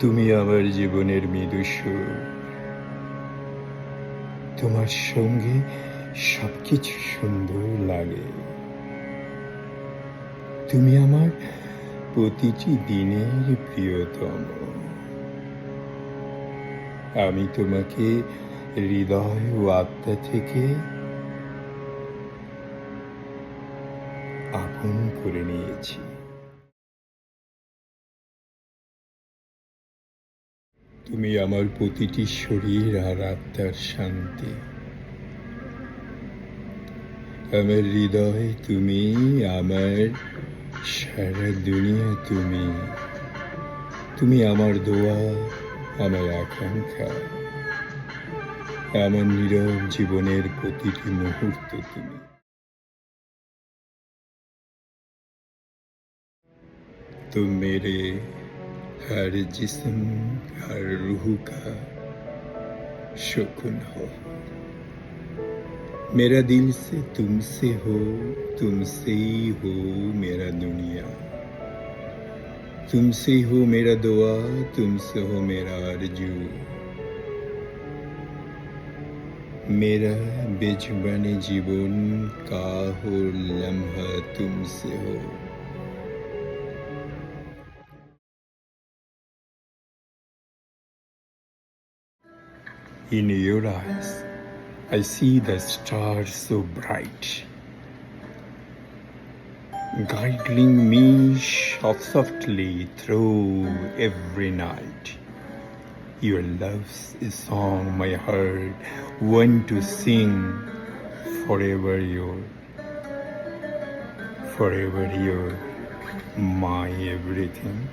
তুমি আমার জীবনের মৃদু তোমার সঙ্গে সবকিছু সুন্দর লাগে। তুমি আমার প্রতিটি দিনের প্রিয়তম। আমি তোমাকে হৃদয় ও আত্মা থেকে আপন করে নিয়েছি। তুমি আমার প্রতিটি শরীর আর আত্মার শান্তি আমার হৃদয় তুমি আমার সারা দুনিয়া তুমি তুমি আমার দোয়া আমার আকাঙ্ক্ষা আমার নীরব জীবনের প্রতিটি মুহূর্ত তুমি तुम मेरे हर जिस्म, हर रूह का सुकून हो। मेरा दिल से तुमसे हो, तुमसे ही हो मेरा दुनिया। तुमसे ही हो मेरा दुआ, तुमसे हो मेरा आरज़ू। मेरा बेजुबान जीवन का हो लम्हा तुमसे हो। In your eyes, I see the stars so bright, guiding me softly through every night. Your love's a song my heart want to sing forever your, forever your, my everything.